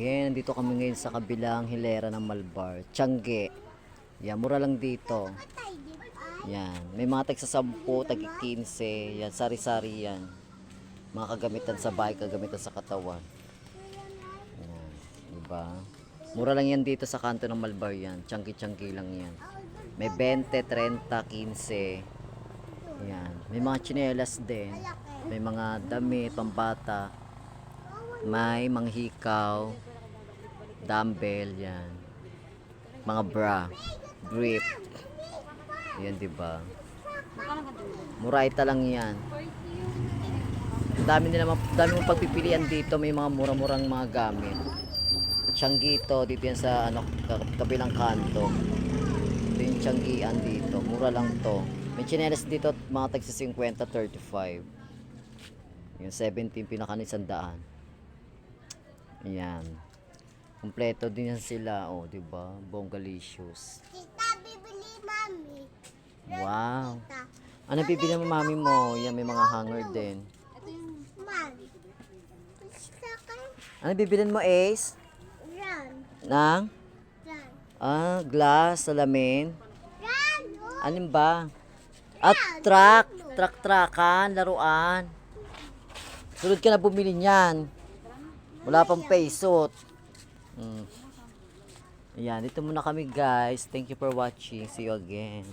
Okay, nandito kami ngayon sa kabilang hilera ng Malbar. Tiangge. Yan, mura lang dito. Yan. May mga tag sa 10, tag 15. Yan, sari-sari yan. Mga kagamitan sa bahay, kagamitan sa katawan. Yan. Diba? Mura lang yan dito sa kanto ng Malbar yan. Tiangge-tiangge lang yan. May 20, 30, 15. Yan. May mga tsinelas din. May mga damit, pambata. May mga hikaw, dumbbell, yan. Mga bra, grip. Yan, di ba? Muraita lang yan. Dami nila, dami mong pagpipilian dito. May mga mura-murang mga gamit. Tianggito, dito yan sa ano, ka- kabilang kanto. Ito yung tianggian dito. Mura lang to. May chinelas dito, mga tagsa 50, 35. Yung 17, pinakanisang daan. Ayan. Kompleto din yan sila, oh, 'di ba? Bongalicious. Tita, bibili mami. Wow. Tita, Ano bibili mo mami mo? Yan may mga hanger din. mami. Gusto ka? Ano bibilin mo, Ace? Run. Nang? Run. Ah, glass, salamin. Run. Oh. Alin ba? At truck, truck truckan, laruan. Sunod ka na bumili niyan. Wala pang peso. Mm. Ayan, dito muna kami guys. Thank you for watching. See you again.